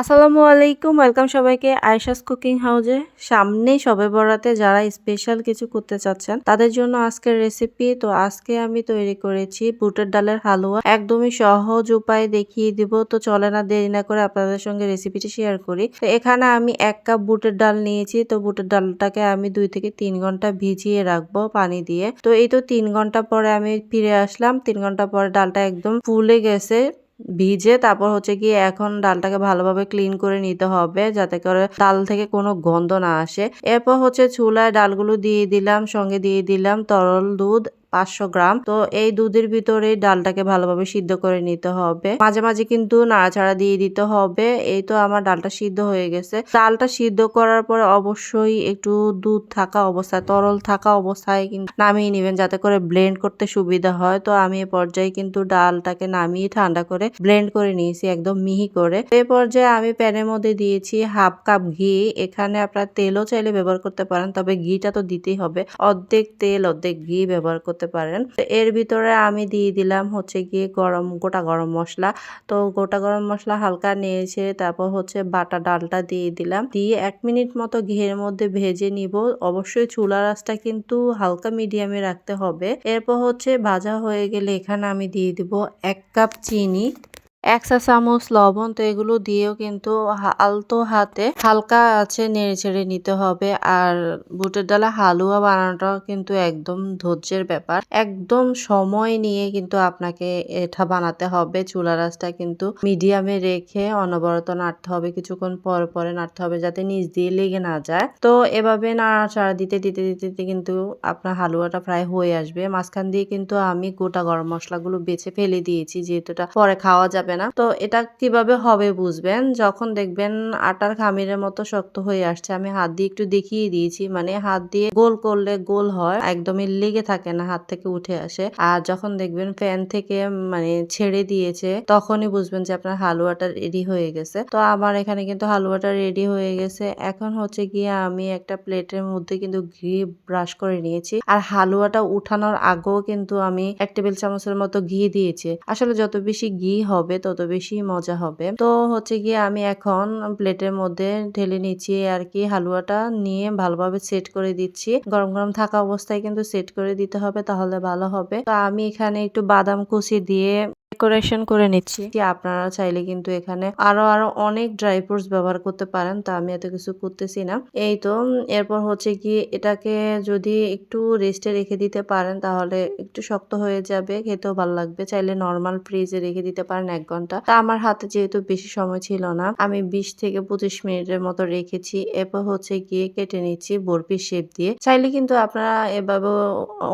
আসসালামু আলাইকুম, ওয়েলকাম সবাইকে আয়েশাস কুকিং হাউজে। সামনেই সবে বরাতে যারা স্পেশাল কিছু করতে চাচ্ছেন, তাদের জন্য আজকের রেসিপি। তো আজকে আমি তৈরি করেছি বুটের ডালের হালুয়া। একদমই সহজ উপায় দেখিয়ে দিব। তো চলে না, দেরি না করে আপনাদের সঙ্গে রেসিপিটি শেয়ার করি। তো এখানে আমি এক কাপ বুটের ডাল নিয়েছি। তো বুটের ডালটাকে আমি দুই থেকে তিন ঘণ্টা ভিজিয়ে রাখব পানি দিয়ে। তো এই তো তিন ঘণ্টা পরে আমি ফিরে আসলাম। তিন ঘণ্টা পরে ডালটা একদম ফুলে গেছে। ভিজে তারপর হচ্ছে কি এখন ডালটাকে ভালোভাবে ক্লিন করে নিতে হবে যাতে করে ডাল থেকে কোনো গন্ধ না আসে। এরপর হচ্ছে চুলায় ডালগুলো দিয়ে দিলাম, সঙ্গে দিয়ে দিলাম তরল দুধ পাঁচশো গ্রাম। তো এই দুধের ভিতরে ডালটাকে ভালোভাবে সিদ্ধ করে নিতে হবে। মাঝে মাঝে কিন্তু নাড়াচাড়া দিয়ে দিতে হবে। এই তো আমার ডালটা সিদ্ধ হয়ে গেছে। ডালটা সিদ্ধ করার পরে অবশ্যই একটু দুধ থাকা অবস্থায়, তরল থাকা অবস্থায় কিন্তু নামিয়ে নেবেন যাতে করে ব্লেন্ড করতে সুবিধা হয়। তো আমি এ পর্যায়ে কিন্তু ডালটাকে নামিয়ে ঠান্ডা করে ব্লেন্ড করে নিয়েছি একদম মিহি করে। এ পর্যায়ে আমি প্যানের মধ্যে দিয়েছি হাফ কাপ ঘি। এখানে আপনার তেলও চাইলে ব্যবহার করতে পারেন, তবে ঘিটা তো দিতেই হবে। অর্ধেক তেল, অর্ধেক ঘি ব্যবহার করতে পারেন। তো এর ভিতরে আমি দিয়ে দিলাম হচ্ছে গিয়ে গরম, গোটা গরম মশলা। তো গোটা গরম মশলা হালকা নিয়েছে তারপর হচ্ছে বাটা ডালটা দিয়ে দিলাম। দিয়ে এক মিনিট মতো ঘিয়ের মধ্যে ভেজে নিব। অবশ্যই চুলা রাসটা কিন্তু হালকা মিডিয়ামে রাখতে হবে। এরপর হচ্ছে ভাজা হয়ে গেলে এখানে আমি দিয়ে দিব এক কাপ চিনি। এক চা চামচ, লবণ, তো এগুলো দিয়েও কিন্তু আলতো হাতে হালকা আছে নেড়ে ছেড়ে নিতে হবে। আর বুটের ডালা হালুয়া বানানোটা কিন্তু একদম ধৈর্যের ব্যাপার। একদম সময় নিয়ে কিন্তু আপনাকে এটা বানাতে হবে। চুলা রাসটা কিন্তু মিডিয়ামে রেখে অনবরত নাড়তে হবে। কিছুক্ষণ পর পরে নাড়তে হবে যাতে নিচ দিয়ে লেগে না যায়। তো এভাবে নাড়াচাড়া দিতে দিতে দিতে দিতে কিন্তু আপনার হালুয়াটা প্রায় হয়ে আসবে। মাঝখান দিয়ে কিন্তু আমি গোটা গরম মশলাগুলো বেছে ফেলে দিয়েছি। যেহেতু পরে খাওয়া যাবে না। তো এটা কীভাবে হবে বুঝবেন? যখন দেখবেন আটার খামিরের মতো শক্ত হয়ে আসছে, আমি হাত দিয়ে একটু দেখিয়ে দিয়েছি। মানে হাত দিয়ে গোল করলে গোল হয়, একদমই লেগে থাকে না, হাত থেকে উঠে আসে। আর যখন দেখবেন ফ্যান থেকে মানে ছেড়ে দিয়েছে, তখনই বুঝবেন যে আপনার হালুয়াটা রেডি হয়ে গেছে। তো আমার এখানে কিন্তু হালুয়াটা রেডি হয়ে গেছে। এখন হচ্ছে গিয়ে আমি একটা প্লেটের মধ্যে কিন্তু ঘি ব্রাশ করে নিয়েছি। আর হালুয়াটা উঠানোর আগেও কিন্তু আমি এক টেবিল চামচের মতো ঘি দিয়েছি। আসলে যত বেশি ঘি হবে তত বেশি মজা হবে। তো হচ্ছে গিয়ে আমি এখন প্লেটের মধ্যে ঢেলে নিচ্ছি আর কি, হালুয়াটা নিয়ে ভালোভাবে সেট করে দিচ্ছি। গরম গরম থাকা অবস্থায় কিন্তু সেট করে দিতে হবে, তাহলে ভালো হবে। তো আমি এখানে একটু বাদাম কুচি দিয়ে ডেকোরেশন করে নিচ্ছি। কি আপনারা চাইলে কিন্তু এখানে আরও আরও অনেক ড্রাই ফ্রুটস ব্যবহার করতে পারেন, তা আমি এত কিছু করতেছি না। এই তো এরপর হচ্ছে কি এটাকে যদি একটু রেস্টে রেখে দিতে পারেন, তাহলে একটু শক্ত হয়ে যাবে, খেতেও ভালো লাগবে। চাইলে নর্মাল ফ্রিজে রেখে দিতে পারেন এক ঘণ্টা। তা আমার হাতে যেহেতু বেশি সময় ছিল না, আমি বিশ থেকে পঁচিশ মিনিটের মতো রেখেছি। এরপর হচ্ছে গিয়ে কেটে নিচ্ছি বরফির শেপ দিয়ে। চাইলে কিন্তু আপনারা এভাবে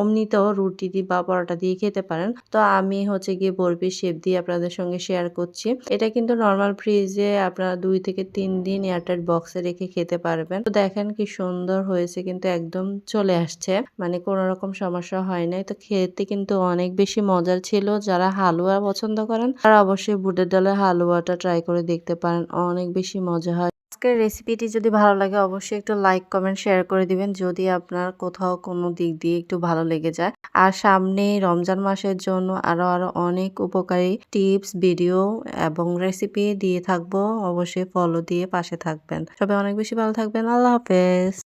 অমনিতেও রুটি দিয়ে বা পরোটা দিয়ে খেতে পারেন। তো আমি হচ্ছে গিয়ে বরফির শেপ দিয়ে আপনাদের সঙ্গে শেয়ার করছি। এটা কিন্তু নর্মাল ফ্রিজে আপনারা দুই থেকে তিন দিন এয়ারটাইট বক্সে রেখে খেতে পারবেন। তো দেখেন কি সুন্দর হয়েছে কিন্তু একদম চলে আসছে। মানে কোনো রকম সমস্যা হয় নাই। তো খেতে কিন্তু অনেক বেশি মজার ছিল। যারা হালুয়া পছন্দ করেন, তারা অবশ্যই বুটের ডালের হালুয়াটা ট্রাই করে দেখতে পারেন। অনেক বেশি মজা হয়। আজকের রেসিপিটি যদি ভালো লাগে, অবশ্যই একটু লাইক কমেন্ট শেয়ার করে দিবেন। যদি আপনার কোথাও কোনো দিক দিয়ে একটু ভালো লেগে যায়। আর সামনে রমজান মাসের জন্য আরও আরও অনেক উপকারী টিপস ভিডিও এবং রেসিপি দিয়ে থাকব। অবশ্যই ফলো দিয়ে পাশে থাকবেন। সবাই অনেক বেশি ভালো থাকবেন। আল্লাহ হাফেজ।